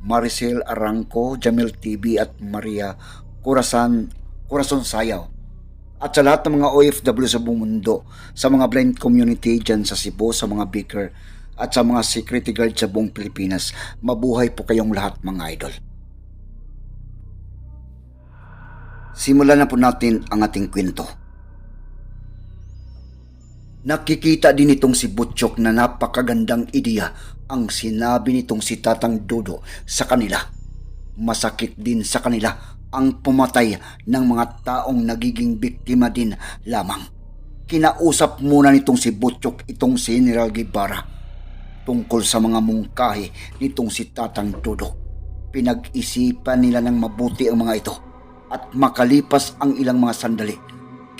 Maricel Arangco, Jamil TV at Maria Corazon, Corazon Sayaw. At sa lahat ng mga OFW sa buong mundo, sa mga blind community dyan sa Cebu, sa mga baker, at sa mga security guard sa buong Pilipinas, mabuhay po kayong lahat mga idol. Simulan na po natin ang ating kwento. Nakikita din itong si Butchok na napakagandang ideya ang sinabi nitong si Tatang Dodo sa kanila. Masakit din sa kanila ang pumatay ng mga taong nagiging biktima din lamang. Kinausap muna nitong si Butchok itong si General Guevara tungkol sa mga mungkahi nitong si Tatang Dodo. Pinag-isipan nila ng mabuti ang mga ito at makalipas ang ilang mga sandali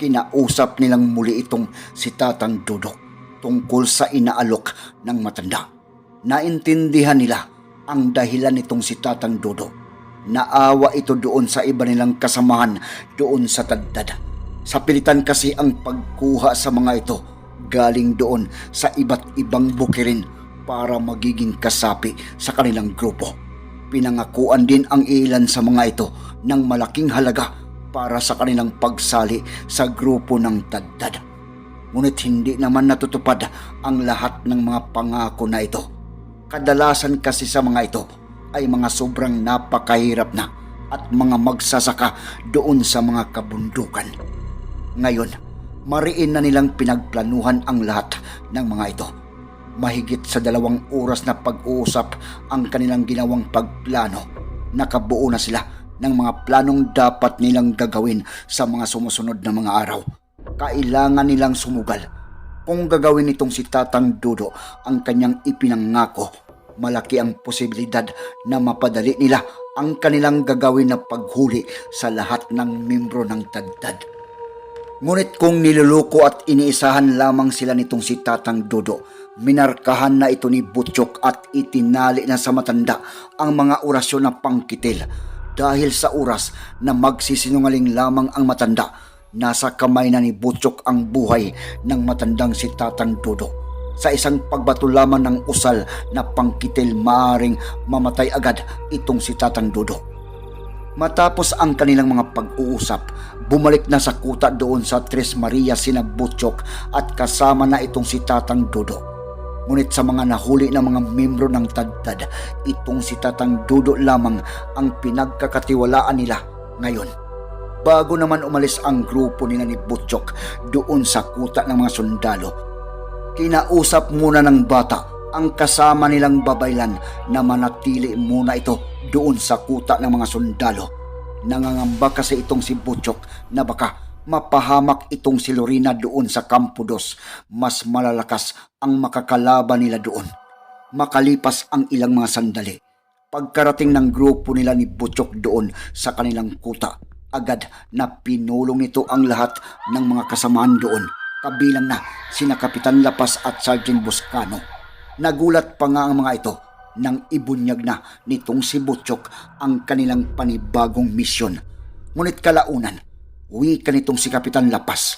kinausap nilang muli itong si Tatang Dudok tungkol sa inaalok ng matanda. Naintindihan nila ang dahilan nitong si Tatang Dudok. Naawa ito doon sa iba nilang kasamahan doon sa Tagdad. Sa pilitan kasi ang pagkuha sa mga ito galing doon sa iba't ibang bukirin para magiging kasapi sa kanilang grupo. Pinangakuan din ang ilan sa mga ito ng malaking halaga para sa kanilang pagsali sa grupo ng Taddad. Ngunit hindi naman natutupad ang lahat ng mga pangako na ito. Kadalasan kasi sa mga ito ay mga sobrang napakahirap na at mga magsasaka doon sa mga kabundukan. Ngayon, mariin na nilang pinagplanuhan ang lahat ng mga ito. Mahigit sa dalawang oras na pag-uusap ang kanilang ginawang pagplano. Nakabuo na sila ng mga planong dapat nilang gagawin sa mga sumusunod na mga araw. Kailangan nilang sumugal. Kung gagawin nitong si Tatang Dudo ang kanyang ipinangako, malaki ang posibilidad na mapadali nila ang kanilang gagawin na paghuli sa lahat ng membro ng Tagdad. Ngunit kung niluluko at iniisahan lamang sila nitong si Tatang Dodo, minarkahan na ito ni Butchok at itinali na sa matanda ang mga orasyon na pangkitil dahil sa oras na magsisinungaling lamang ang matanda, nasa kamay na ni Butchok ang buhay ng matandang si Tatang Dodo. Sa isang pagbato lamang ng usal na pangkitil maaring mamatay agad itong si Tatang Dodo. Matapos ang kanilang mga pag-uusap, bumalik na sa kuta doon sa Tres Maria sina Butchok at kasama na itong si Tatang Dodo. Ngunit sa mga nahuli na mga membro ng Tadtad, itong si Tatang Dodo lamang ang pinagkakatiwalaan nila ngayon. Bago naman umalis ang grupo nila ni Butchok doon sa kuta ng mga sundalo, kinausap muna ng bata ang kasama nilang babaylan na manatili muna ito doon sa kuta ng mga sundalo. Nangangamba kasi itong si Butchok na baka mapahamak itong si Lorena doon sa Campo Dos. Mas malalakas ang makakalaban nila doon. Makalipas ang ilang mga sandali, pagkarating ng grupo nila ni Butchok doon sa kanilang kuta, agad na pinulong nito ang lahat ng mga kasamaan doon, kabilang na sina Kapitan Lapas at Sergeant Buscano. Nagulat pa nga ang mga ito nang ibunyag na nitong si Butchok ang kanilang panibagong misyon. Ngunit kalaunan, uwi ka nitong si Kapitan Lapas.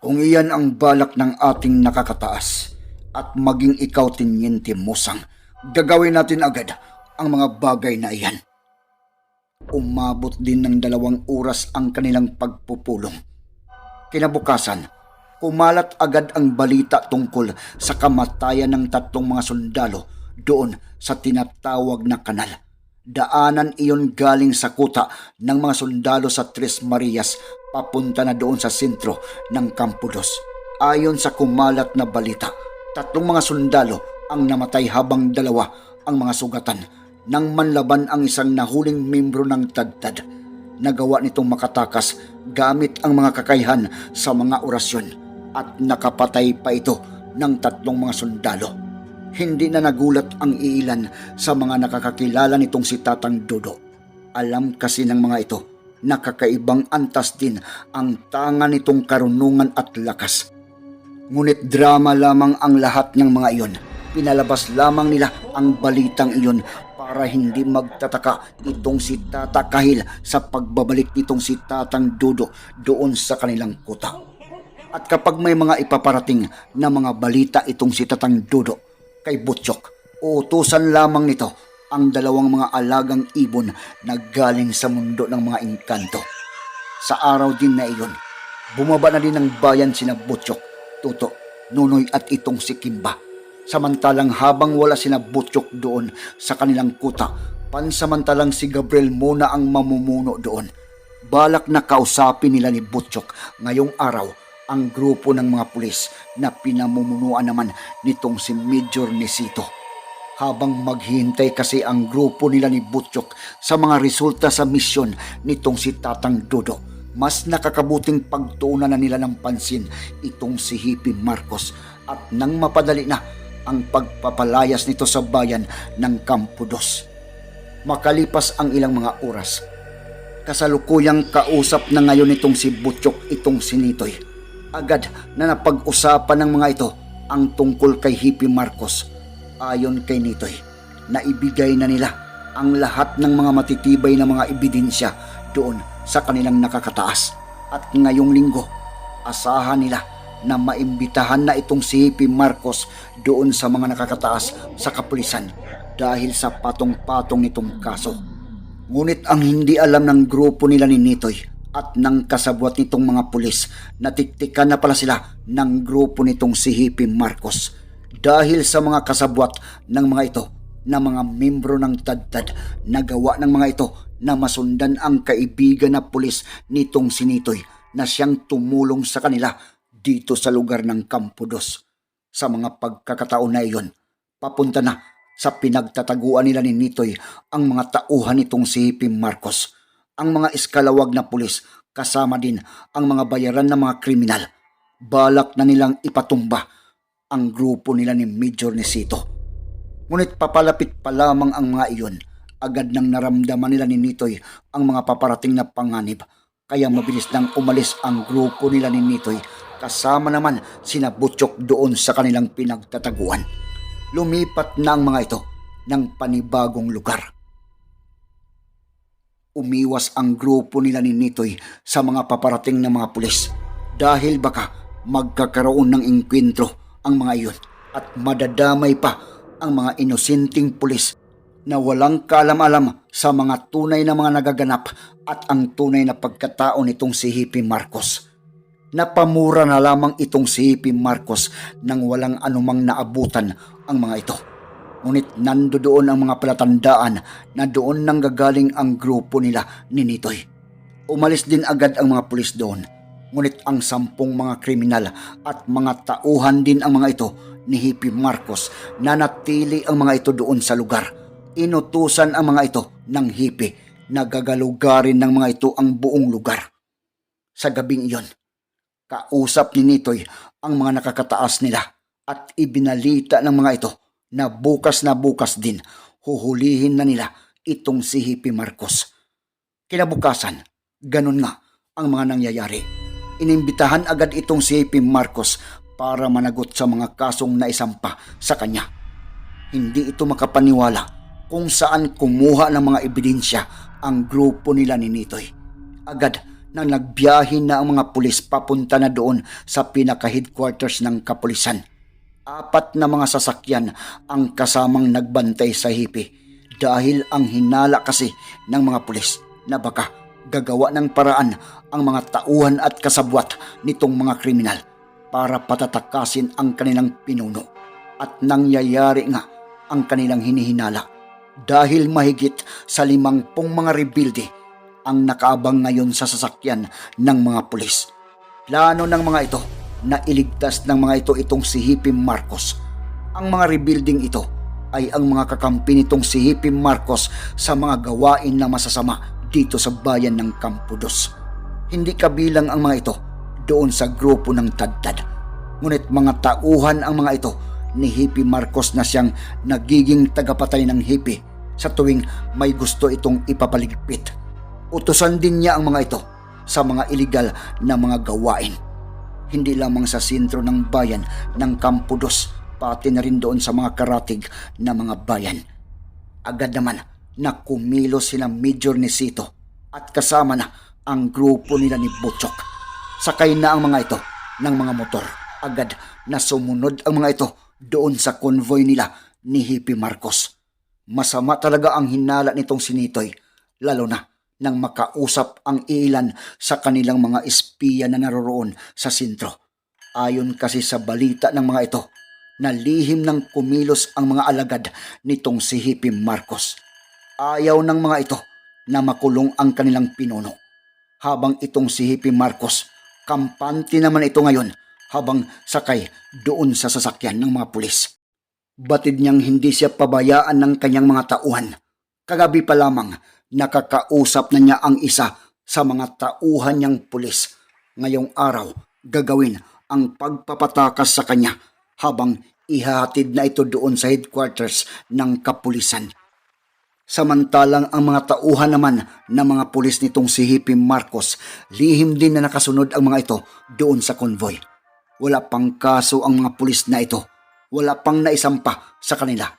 Kung iyan ang balak ng ating nakakataas at maging ikaw tinyente musang, gagawin natin agad ang mga bagay na iyan. Umabot din ng dalawang oras ang kanilang pagpupulong. Kinabukasan, kumalat agad ang balita tungkol sa kamatayan ng tatlong mga sundalo doon sa tinatawag na kanal. Daanan iyon galing sa kuta ng mga sundalo sa Tres Marias papunta na doon sa sentro ng Campudos. Ayon sa kumalat na balita, tatlong mga sundalo ang namatay habang dalawa ang mga sugatan nang manlaban ang isang nahuling membro ng Tagtad. Nagawa nitong makatakas gamit ang mga kakayahan sa mga orasyon at nakapatay pa ito ng tatlong mga sundalo. Hindi na nagulat ang iilan sa mga nakakakilala nitong si Tatang Dodo. Alam kasi ng mga ito na kakaibang antas din ang tanga nitong karunungan at lakas. Ngunit drama lamang ang lahat ng mga iyon. Pinalabas lamang nila ang balitang iyon para hindi magtataka itong si Tata Kahil sa pagbabalik nitong si Tatang Dodo doon sa kanilang kuta. At kapag may mga ipaparating na mga balita itong si Tatang Dodo kay Butchok, uutusan lamang nito ang dalawang mga alagang ibon na galing sa mundo ng mga engkanto. Sa araw din na iyon, bumaba na din ng bayan sina Butchok, Tuto, Nunoy at itong si Kimba. Samantalang habang wala sina Butchok doon sa kanilang kuta, pansamantalang si Gabriel muna ang mamumuno doon. Balak na kausapin nila ni Butchok ngayong araw ang grupo ng mga pulis na pinamumunuan naman nitong si Major Nesito. Habang maghihintay kasi ang grupo nila ni Butchok sa mga resulta sa misyon nitong si Tatang Dodo, mas nakakabuting pagtuunan na nila ng pansin itong si Hippie Marcos at nang mapadali na ang pagpapalayas nito sa bayan ng Campo Dos. Makalipas ang ilang mga oras, kasalukuyang kausap na ngayon itong si Butchok itong si Nitoy. Agad na napag-usapan ng mga ito ang tungkol kay Hippie Marcos. Ayon kay Nitoy, naibigay na nila ang lahat ng mga matitibay na mga ebidensya doon sa kanilang nakakataas. At ngayong linggo, asahan nila na maimbitahan na itong si Hippie Marcos doon sa mga nakakataas sa kapulisan dahil sa patong-patong nitong kaso. Ngunit ang hindi alam ng grupo nila ni Nitoy at ng kasabwat nitong mga pulis na tiktikan na pala sila ng grupo nitong si Hippie Marcos dahil sa mga kasabwat ng mga ito na mga membro ng tadtad na gawa ng mga ito na masundan ang kaibigan na pulis nitong si Nitoy na siyang tumulong sa kanila dito sa lugar ng Campodos. Sa mga pagkakataon na iyon, papunta na sa pinagtataguan nila ni Nitoy ang mga tauhan nitong si Hippie Marcos. Ang mga iskalawag na pulis kasama din ang mga bayaran ng mga kriminal. Balak na nilang ipatumba ang grupo nila ni Major Nesito. Ngunit papalapit pa lamang ang mga iyon, agad nang naramdaman nila ni Nitoy ang mga paparating na panganib. Kaya mabilis nang umalis ang grupo nila ni Nitoy kasama naman sina Butchok doon sa kanilang pinagtataguan. Lumipat na ang mga ito ng panibagong lugar. Umiwas ang grupo nila ni Nitoy sa mga paparating na mga pulis dahil baka magkakaroon ng inkwentro ang mga iyon at madadamay pa ang mga inosenteng pulis na walang kaalam-alam sa mga tunay na mga nagaganap at ang tunay na pagkatao nitong si Hippie Marcos. Napamura na lamang itong si Hippie Marcos nang walang anumang naabutan ang mga ito. Ngunit nando doon ang mga palatandaan na doon nang gagaling ang grupo nila ni Nitoy. Umalis din agad ang mga pulis doon. Ngunit ang sampung mga kriminal at mga tauhan din ang mga ito ni Hippie Marcos na natili ang mga ito doon sa lugar. Inutusan ang mga ito ng Hippie na gagalugarin ng mga ito ang buong lugar. Sa gabing iyon, kausap ni Nitoy ang mga nakakataas nila at ibinalita ng mga ito na bukas na bukas din huhulihin na nila itong si Hippie Marcos. Kinabukasan, ganun nga ang mga nangyayari. Inimbitahan agad itong si Hippie Marcos para managot sa mga kasong naisampa sa kanya. Hindi ito makapaniwala kung saan kumuha ng mga ebidensya ang grupo nila ni Nitoy. Agad nang nagbiyahe na ang mga pulis papunta na doon sa pinaka-headquarters ng kapulisan. Apat na mga sasakyan ang kasamang nagbantay sa hipi dahil ang hinala kasi ng mga pulis na baka gagawa ng paraan ang mga tauhan at kasabwat nitong mga kriminal para patatakasin ang kanilang pinuno at nangyayari nga ang kanilang hinihinala dahil mahigit sa limangpong mga rebuilde ang nakaabang ngayon sa sasakyan ng mga pulis. Plano ng mga ito na iligtas ng mga ito itong si Hippie Marcos. Ang mga rebuilding ito ay ang mga kakampi nitong si Hippie Marcos sa mga gawain na masasama dito sa bayan ng Campodos. Hindi kabilang ang mga ito doon sa grupo ng Tadtad. Ngunit mga tauhan ang mga ito ni Hippie Marcos na siyang nagiging tagapatay ng Hippie sa tuwing may gusto itong ipapaligpit. Utusan din niya ang mga ito sa mga iligal na mga gawain. Hindi lamang sa sentro ng bayan ng Campudos, pati na rin doon sa mga karatig na mga bayan. Agad naman na kumilos sila Major Nisito at kasama na ang grupo nila ni Butchok. Sakay na ang mga ito ng mga motor. Agad na sumunod ang mga ito doon sa convoy nila ni Hippie Marcos. Masama talaga ang hinala nitong sinitoy, lalo na nang makausap ang ilan sa kanilang mga espiya na naroroon sa sentro. Ayon kasi sa balita ng mga ito, na lihim ng kumilos ang mga alagad nitong si Hippie Marcos. Ayaw ng mga ito na makulong ang kanilang pinuno. Habang itong si Hippie Marcos, kampante naman ito ngayon habang sakay doon sa sasakyan ng mga pulis. Batid niyang hindi siya pabayaan ng kanyang mga tauhan. Kagabi pa lamang, nakakausap na niya ang isa sa mga tauhan niyang pulis. Ngayong araw, gagawin ang pagpapatakas sa kanya habang ihahatid na ito doon sa headquarters ng kapulisan. Samantalang ang mga tauhan naman ng mga pulis nitong si Hippie Marcos, lihim din na nakasunod ang mga ito doon sa konvoy. Wala pang kaso ang mga pulis na ito. Wala pang naisampa sa kanila.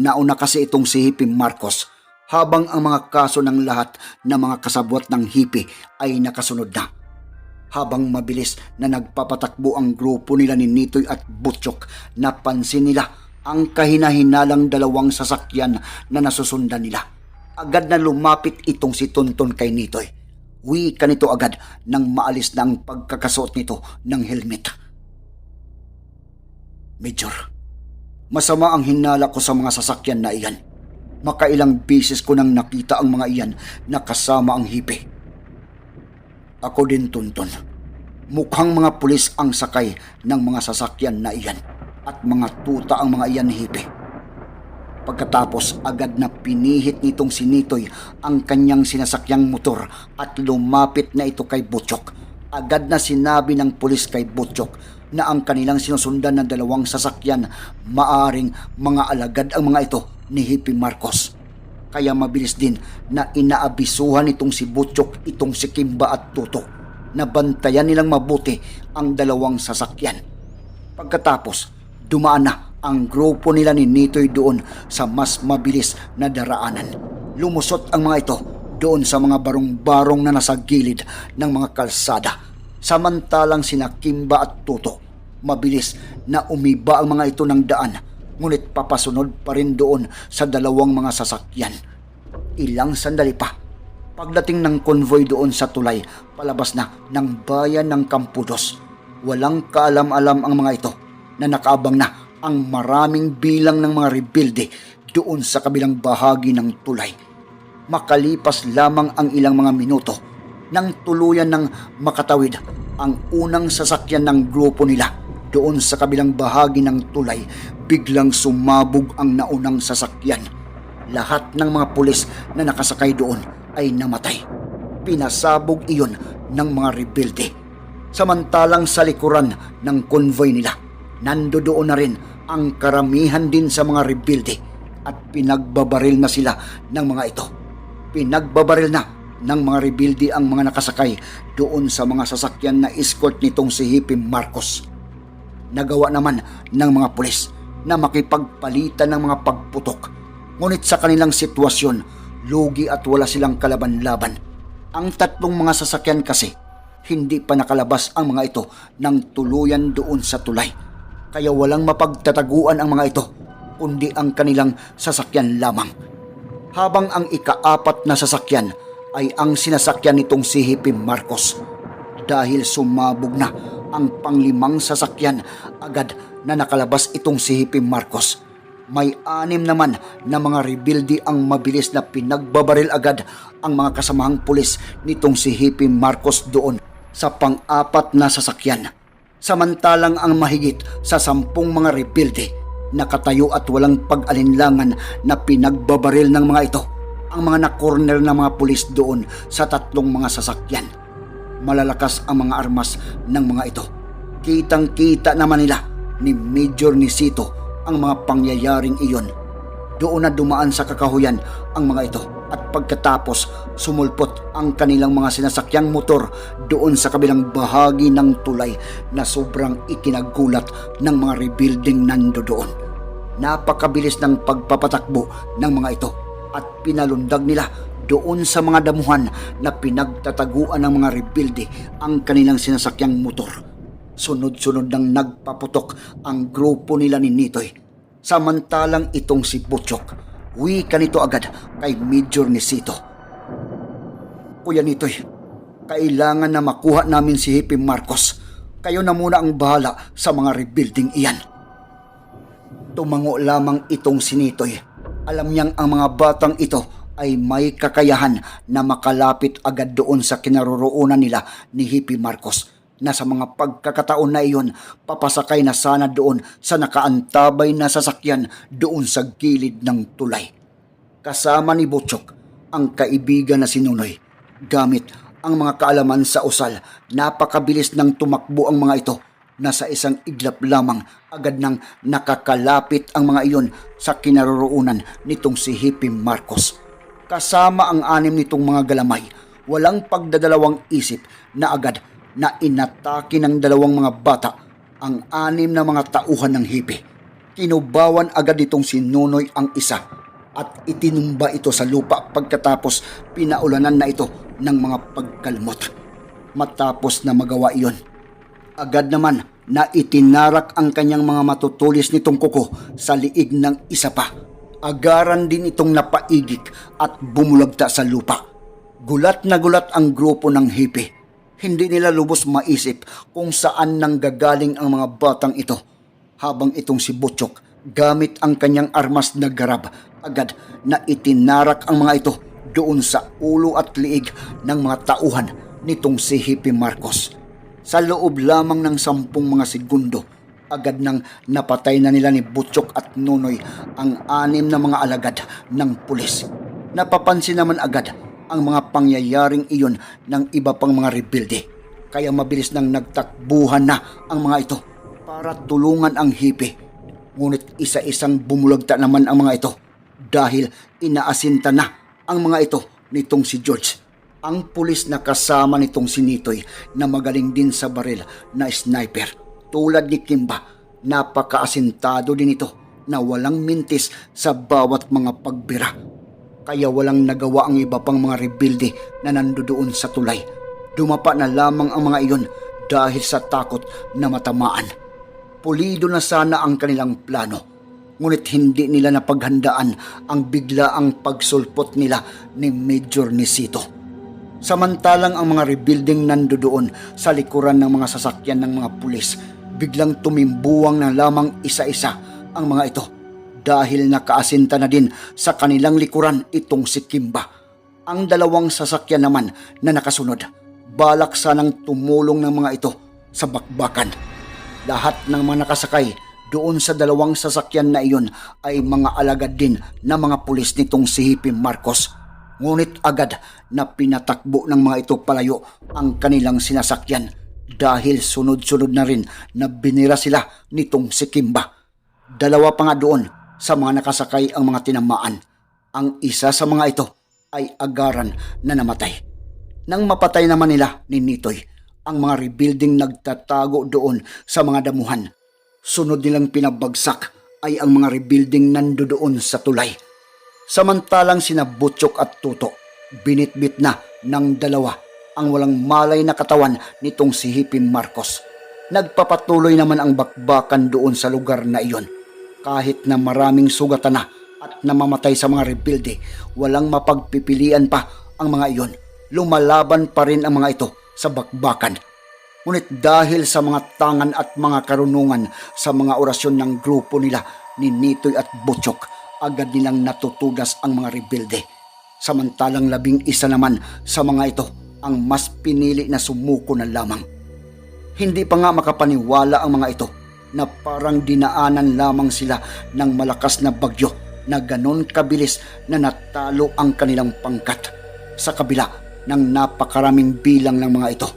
Nauna kasi itong si Hippie Marcos habang ang mga kaso ng lahat ng mga kasabwat ng Hippie ay nakasunod na. Habang mabilis na nagpapatakbo ang grupo nila ni Nitoy at Butchok, napansin nila ang kahinahinalang dalawang sasakyan na nasusundan nila. Agad na lumapit itong si Tonton kay Nitoy. Wika nito agad nang maalis na ang pagkakasuot nito ng helmet. Major, masama ang hinala ko sa mga sasakyan na iyan. Makailang beses ko nang nakita ang mga iyan na kasama ang hipi. Ako din, Tonton. Mukhang mga pulis ang sakay ng mga sasakyan na iyan at mga tuta ang mga iyan ni hipi. Pagkatapos agad na pinihit nitong si Nitoy ang kanyang sinasakyang motor at lumapit na ito kay Butchok. Agad na sinabi ng pulis kay Butchok na ang kanilang sinusundan ng dalawang sasakyan maaring mga alagad ang mga ito ni Hippie Marcos. Kaya mabilis din na inaabisuhan itong si Butchok itong si Kimba at Tuto na bantayan nilang mabuti ang dalawang sasakyan. Pagkatapos, dumaan na ang grupo nila ni Nitoy doon sa mas mabilis na daraanan. Lumusot ang mga ito doon sa mga barong-barong na nasa gilid ng mga kalsada. Samantalang sina Kimba at Tuto, mabilis na umiba ang mga ito ng daan, ngunit papasunod pa rin doon sa dalawang mga sasakyan. Ilang sandali pa, pagdating ng konvoy doon sa tulay, palabas na ng bayan ng Campudos. Walang kaalam-alam ang mga ito na nakaabang na ang maraming bilang ng mga rebuilde doon sa kabilang bahagi ng tulay. Makalipas lamang ang ilang mga minuto nang tuluyan ng makatawid ang unang sasakyan ng grupo nila doon sa kabilang bahagi ng tulay, biglang sumabog ang naunang sasakyan. Lahat ng mga pulis na nakasakay doon ay namatay. Pinasabog iyon ng mga rebelde. Samantalang sa likuran ng konvoy nila, nandoon na rin ang karamihan din sa mga rebelde at pinagbabaril na sila ng mga ito. Pinagbabaril na ng mga rebelde ang mga nakasakay doon sa mga sasakyan na escort nitong si Hippie Marcos. Nagawa naman ng mga pulis na makipagpalitan ng mga pagputok. Ngunit sa kanilang sitwasyon, lugi at wala silang kalaban-laban. Ang tatlong mga sasakyan kasi, hindi pa nakalabas ang mga ito ng tuluyan doon sa tulay. Kaya walang mapagtataguan ang mga ito, kundi ang kanilang sasakyan lamang. Habang ang ikaapat na sasakyan ay ang sinasakyan nitong si Hippie Marcos. Dahil sumabog na ang panglimang sasakyan, agad na nakalabas itong si Hippie Marcos. May anim naman na mga rebuilde ang mabilis na pinagbabaril agad ang mga kasamahang pulis nitong si Hippie Marcos doon sa pang-apat na sasakyan. Samantalang ang mahigit sa sampung mga rebuilde nakatayo at walang pag-alinlangan na pinagbabaril ng mga ito ang mga na-corner na mga pulis doon sa tatlong mga sasakyan. Malalakas ang mga armas ng mga ito. Kitang-kita naman nila ni Major Nisito ang mga pangyayaring iyon. doon na dumaan sa kakahuyan ang mga ito at pagkatapos sumulpot ang kanilang mga sinasakyang motor doon sa kabilang bahagi ng tulay na sobrang ikinagulat ng mga rebuilding nando doon. Napakabilis ng pagpapatakbo ng mga ito at pinalundag nila doon sa mga damuhan na pinagtataguan ng mga rebuilde ang kanilang sinasakyang motor. Sunod-sunod nang nagpaputok ang grupo nila ni Nitoy. Samantalang itong si Butchok, wika nito agad kay Major Nisito. Kuya Nitoy, kailangan na makuha namin si Hippie Marcos. Kayo na muna ang bahala sa mga rebuilding iyan. Tumango lamang itong si Nitoy. Alam niyang ang mga batang ito ay may kakayahan na makalapit agad doon sa kinaroroonan nila ni Hippie Marcos na sa mga pagkakataon na iyon papasakay na sana doon sa nakaantabay na sasakyan doon sa gilid ng tulay. Kasama ni Butchok ang kaibigan na si Nunoy. Gamit ang mga kaalaman sa usal, napakabilis ng tumakbo ang mga ito na sa isang iglap lamang agad nang nakakalapit ang mga iyon sa kinaroroonan nitong si Hippie Marcos. Kasama ang anim nitong mga galamay, walang pagdadalawang isip na agad na inatake ng dalawang mga bata ang anim na mga tauhan ng hippie. Kinubawan agad nitong si Nonoy ang isa at itinumba ito sa lupa pagkatapos pinaulanan na ito ng mga pagkalmot. Matapos na magawa iyon, agad naman na itinarak ang kanyang mga matutulis nitong kuko sa liig ng isa pa. Agaran din itong napaigik at bumulagta sa lupa. Gulat na gulat ang grupo ng hippie. Hindi nila lubos maisip kung saan nang gagaling ang mga batang ito. Habang itong si Butchok, gamit ang kanyang armas na garab, agad na itinarak ang mga ito doon sa ulo at liig ng mga tauhan nitong si Hippie Marcos. Sa loob lamang ng sampung mga segundo, agad nang napatay na nila ni Butchok at Nonoy ang anim na mga alagad ng pulis. Napapansin naman agad ang mga pangyayaring iyon ng iba pang mga rebuilde. Kaya mabilis nang nagtakbuhan na ang mga ito para tulungan ang hippie. Ngunit isa-isang bumulagta naman ang mga ito dahil inaasinta na ang mga ito nitong si George. Ang pulis na kasama nitong si Nitoy na magaling din sa baril na sniper. Tulad ni Kimba, napakaasintado din ito na walang mintis sa bawat mga pagbira. Kaya walang nagawa ang iba pang mga rebuilde na nandoon sa tulay. Dumapa na lamang ang mga iyon dahil sa takot na matamaan. Pulido na sana ang kanilang plano. Ngunit hindi nila napaghandaan ang biglaang pagsulpot nila ni Major Nisito. Samantalang ang mga rebuilding nandoon sa likuran ng mga sasakyan ng mga pulis, biglang tumimbuwang na lamang isa-isa ang mga ito dahil nakaasinta na din sa kanilang likuran itong si Kimba. Ang dalawang sasakyan naman na nakasunod, balak sanang tumulong ng mga ito sa bakbakan. Lahat ng mga nakasakay doon sa dalawang sasakyan na iyon ay mga alagad din na mga pulis nitong si Hippie Marcos. Ngunit agad na pinatakbo ng mga ito palayo ang kanilang sinasakyan dahil sunod-sunod na rin na binira sila nitong si Kimba. Dalawa pa nga doon sa mga nakasakay ang mga tinamaan. Ang isa sa mga ito ay agaran na namatay. Nang mapatay naman nila ni Nitoy, ang mga rebuilding nagtatago doon sa mga damuhan. Sunod nilang pinabagsak ay ang mga rebuilding nando doon sa tulay. Samantalang sina Butchok at Tuto, binitbit na ng dalawa ang walang malay na katawan nitong si Hippie Marcos. Nagpapatuloy naman ang bakbakan doon sa lugar na iyon. Kahit na maraming sugatan na at namamatay sa mga rebuilde, walang mapagpipilian pa ang mga iyon. Lumalaban pa rin ang mga ito sa bakbakan. Ngunit dahil sa mga tangan at mga karunungan sa mga orasyon ng grupo nila ni Nitoy at Butchok, agad nilang natutugas ang mga rebelde. Samantalang labing isa naman sa mga ito ang mas pinili na sumuko na lamang. Hindi pa nga makapaniwala ang mga ito na parang dinaanan lamang sila ng malakas na bagyo na ganon kabilis na natalo ang kanilang pangkat sa kabila ng napakaraming bilang ng mga ito.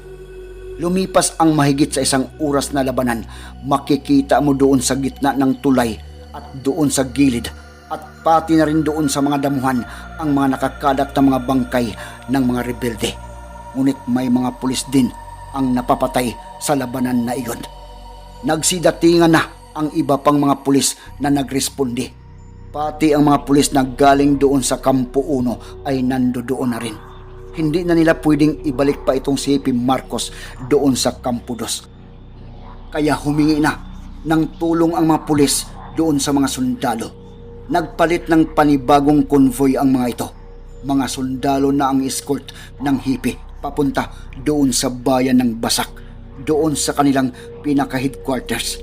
Lumipas ang mahigit sa isang oras na labanan, makikita mo doon sa gitna ng tulay at doon sa gilid pati na rin doon sa mga damuhan ang mga nakakalat na mga bangkay ng mga rebelde. Ngunit may mga pulis din ang napapatay sa labanan na iyon. Nagsidatingan na ang iba pang mga pulis na nagresponde. Pati ang mga pulis na galing doon sa Kampo 1 ay nando doon na rin. Hindi na nila pwedeng ibalik pa itong si Happy Marcos doon sa Kampo 2. Kaya humingi na ng tulong ang mga pulis doon sa mga sundalo. Nagpalit ng panibagong konvoy ang mga ito. Mga sundalo na ang escort ng hipi papunta doon sa bayan ng Basak, doon sa kanilang pinaka-headquarters.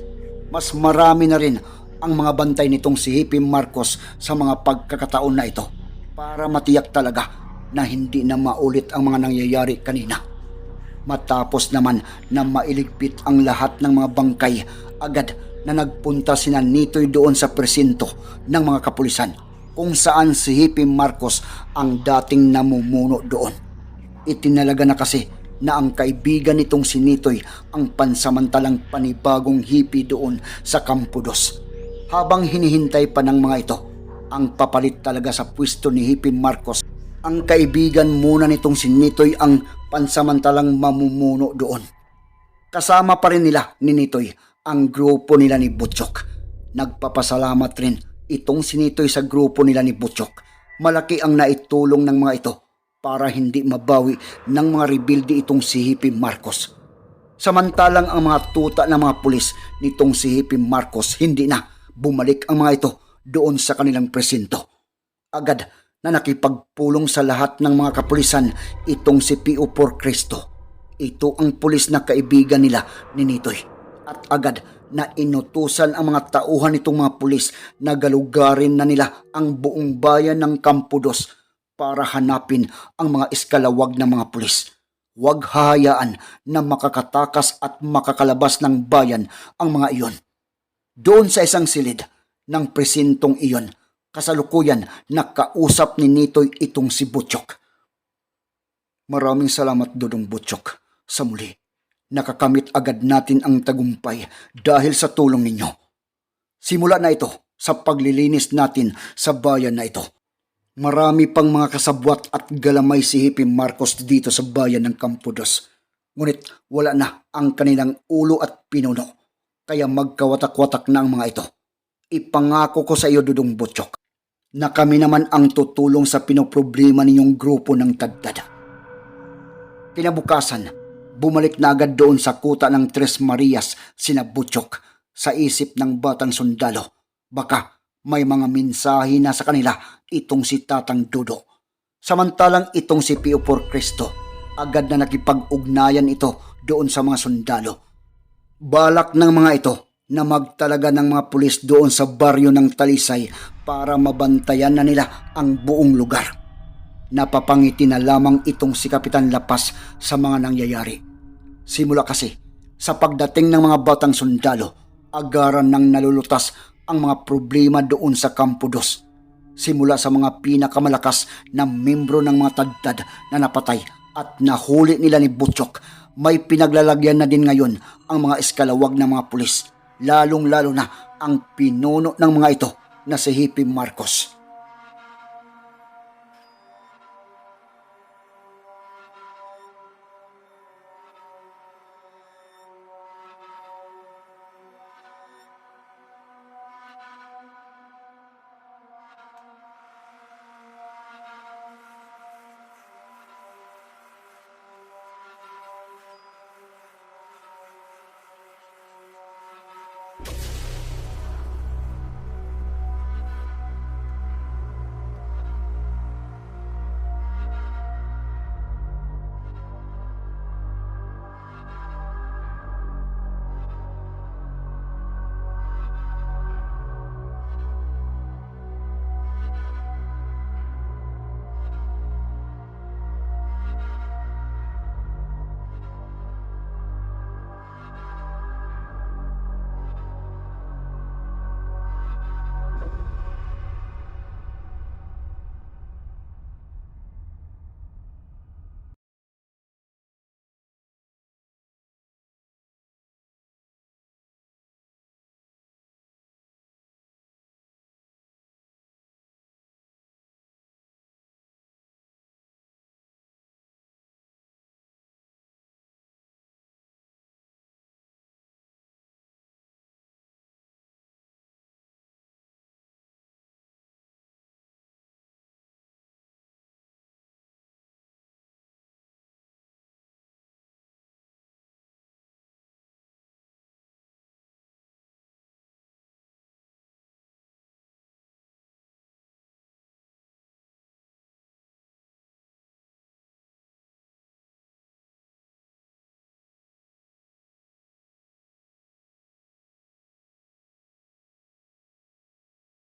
Mas marami na rin ang mga bantay nitong si Hippie Marcos sa mga pagkakataon na ito para matiyak talaga na hindi na maulit ang mga nangyayari kanina. Matapos naman na mailigpit ang lahat ng mga bangkay, agad na nagpunta sina Nitoy doon sa presinto ng mga kapulisan kung saan si Hippie Marcos ang dating namumuno doon. Itinalaga na kasi na ang kaibigan nitong si Nitoy ang pansamantalang panibagong hippie doon sa Campudos. Habang hinihintay pa ng mga ito, ang papalit talaga sa pwesto ni Hippie Marcos, ang kaibigan muna nitong si Nitoy ang pansamantalang mamumuno doon. Kasama pa rin nila ni Nitoy ang grupo nila ni Butchok. Nagpapasalamat rin itong si Nitoy sa grupo nila ni Butchok. Malaki ang naitulong ng mga ito para hindi mabawi ng mga rebelde itong si Hippie Marcos. Samantalang ang mga tuta ng mga pulis nitong si Hippie Marcos hindi na bumalik ang mga ito doon sa kanilang presinto. Agad na nakipagpulong sa lahat ng mga kapulisan itong si Pio por Cristo. Ito ang pulis na kaibigan nila ni Nitoy. At agad na inutusan ang mga tauhan nitong mga pulis na galugarin na nila ang buong bayan ng Campudos para hanapin ang mga iskalawag ng mga pulis. Huwag hahayaan na makakatakas at makakalabas ng bayan ang mga iyon. Doon sa isang silid ng presintong iyon, kasalukuyan nakausap ni Nitoy itong si Butchok. Maraming salamat Dodong Butchok sa muli. Nakakamit agad natin ang tagumpay dahil sa tulong ninyo. Simula na ito sa paglilinis natin sa bayan na ito. Marami pang mga kasabwat at galamay si Hippie Marcos dito sa bayan ng Campudos. Ngunit wala na ang kanilang ulo at pinuno. Kaya magkawatak-watak na ang mga ito. Ipangako ko sa iyo, Dudong Butchok, na kami naman ang tutulong sa pinoproblema ninyong grupo ng tagdad. Kinabukasan, bumalik na agad doon sa kuta ng Tres Marias sina Butchok sa isip ng batang sundalo. Baka may mga mensahe na sa kanila itong si Tatang Dodo. Samantalang itong si Pio por Cristo, agad na nakipag-ugnayan ito doon sa mga sundalo. Balak ng mga ito na magtalaga ng mga pulis doon sa baryo ng Talisay para mabantayan na nila ang buong lugar. Napapangiti na lamang itong si Kapitan Lapas sa mga nangyayari. Simula kasi sa pagdating ng mga batang sundalo, agaran ng nalulutas ang mga problema doon sa Kampo 2. Simula sa mga pinakamalakas na membro ng mga tagtad na napatay at nahuli nila ni Butchok, may pinaglalagyan na din ngayon ang mga eskalawag ng mga pulis, lalong-lalo na ang pinuno ng mga ito na si Hippie Marcos.